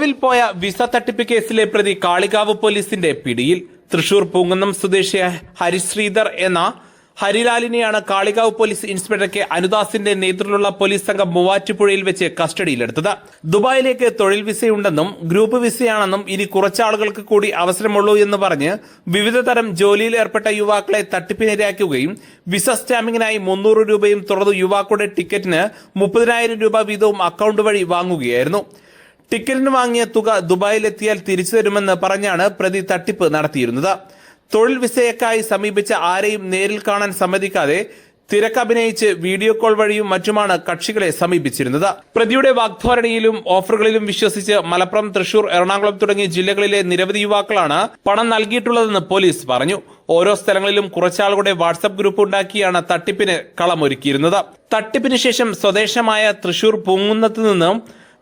ഒളിവിൽ പോയ വിസ തട്ടിപ്പ് കേസിലെ പ്രതി കാളികാവ് പോലീസിന്റെ പിടിയിൽ തൃശൂർ പൂങ്കുന്നം സ്വദേശിയായ ഹരിശ്രീധർ എന്ന ഹരിലാലിനെയാണ് കാളികാവ് പോലീസ് ഇൻസ്പെക്ടർ കെ അനുദാസിന്റെ നേതൃത്വത്തിലുള്ള പോലീസ് സംഘം മൂവാറ്റുപുഴയിൽ വെച്ച് കസ്റ്റഡിയിലെടുത്തത്. ദുബായിലേക്ക് തൊഴിൽ വിസയുണ്ടെന്നും ഗ്രൂപ്പ് വിസയാണെന്നും ഇനി കുറച്ചാളുകൾക്ക് കൂടി അവസരമുള്ളൂ എന്ന് പറഞ്ഞ് വിവിധ തരം ജോലിയിൽ ഏർപ്പെട്ട യുവാക്കളെ തട്ടിപ്പിനിരയാക്കുകയും വിസ സ്റ്റാമ്പിങ്ങിനായി മുന്നൂറ് രൂപയും തുടർന്ന് യുവാക്കളുടെ ടിക്കറ്റിന് മുപ്പതിനായിരം രൂപ വീതവും അക്കൗണ്ട് വഴി വാങ്ങുകയായിരുന്നു. ടിക്കറ്റിന് വാങ്ങിയ തുക ദുബായിലെത്തിയാൽ തിരിച്ചു തരുമെന്ന് പറഞ്ഞാണ് പ്രതി തട്ടിപ്പ് നടത്തിയിരുന്നത്. തൊഴിൽ വിസയക്കായി സമീപിച്ച ആരെയും നേരിൽ കാണാൻ സമ്മതിക്കാതെ തിരക്കഭിനയിച്ച് വീഡിയോ കോൾ വഴിയും മറ്റുമാണ് കക്ഷികളെ സമീപിച്ചിരുന്നത്. പ്രതിയുടെ വാഗ്ധോരണിയിലും ഓഫറുകളിലും വിശ്വസിച്ച് മലപ്പുറം തൃശൂർ എറണാകുളം തുടങ്ങിയ ജില്ലകളിലെ നിരവധി യുവാക്കളാണ് പണം നൽകിയിട്ടുള്ളതെന്ന് പോലീസ് പറഞ്ഞു. ഓരോ സ്ഥലങ്ങളിലും കുറച്ചാളുകളുടെ വാട്സപ്പ് ഗ്രൂപ്പ് ഉണ്ടാക്കിയാണ് തട്ടിപ്പിന് കളമൊരുക്കിയിരുന്നത്. തട്ടിപ്പിന് ശേഷം സ്വദേശമായ തൃശൂർ പൂങ്ങുന്നത്ത് നിന്നും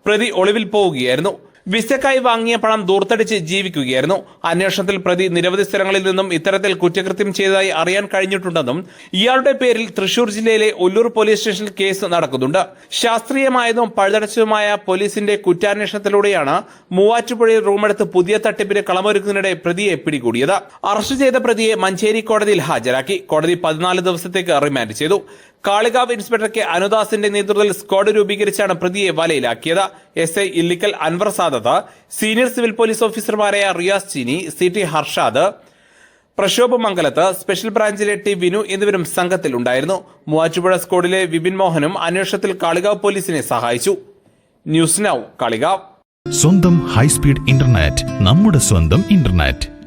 പ്രതി ഒളിവിൽ പോവുകയായിരുന്നു. വിസക്കായി വാങ്ങിയ പണം ദൂർത്തടിച്ച് ജീവിക്കുകയായിരുന്നു. അന്വേഷണത്തിൽ പ്രതി നിരവധി സ്ഥലങ്ങളിൽ നിന്നും ഇത്തരത്തിൽ കുറ്റകൃത്യം ചെയ്തതായി അറിയാൻ കഴിഞ്ഞിട്ടുണ്ടെന്നും ഇയാളുടെ പേരിൽ തൃശൂർ ജില്ലയിലെ ഒല്ലൂർ പോലീസ് സ്റ്റേഷനിൽ കേസ് നടക്കുന്നുണ്ട്. ശാസ്ത്രീയമായതും പഴുതടച്ചതുമായ പോലീസിന്റെ കുറ്റാന്വേഷണത്തിലൂടെയാണ് മൂവാറ്റുപുഴയിൽ റൂമെടുത്ത് പുതിയ തട്ടിപ്പിന് കളമൊരുക്കുന്നതിനിടെ പ്രതിയെ പിടികൂടിയത്. അറസ്റ്റ് ചെയ്ത പ്രതിയെ മഞ്ചേരി കോടതിയിൽ ഹാജരാക്കി. കോടതി പതിനാല് ദിവസത്തേക്ക് റിമാൻഡ് ചെയ്തു. കാളികാവ് ഇൻസ്പെക്ടർ കെ അനുദാസിന്റെ നേതൃത്വത്തിൽ സ്ക്വാഡ് രൂപീകരിച്ചാണ് പ്രതിയെ വലയിലാക്കിയത്. S I Illikkal Anwar Sadath senior civil police ഓഫീസർമാരായ റിയാസ് ചീനി സി ടി ഹർഷാദ് പ്രക്ഷോഭ മംഗലത്ത് സ്പെഷ്യൽ ബ്രാഞ്ചിലെ ടി വിനു എന്നിവരും സംഘത്തിലുണ്ടായിരുന്നു. മൂവാറ്റുപുഴ സ്ക്വാഡിലെ വിപിൻ മോഹനും അന്വേഷണത്തിൽ കാളികാവ് പോലീസിനെ സഹായിച്ചു. News Now Kalikavu. സ്വന്തം ഹൈസ്പീഡ് ഇന്റർനെറ്റ് നമ്മുടെ സ്വന്തം ഇന്റർനെറ്റ്.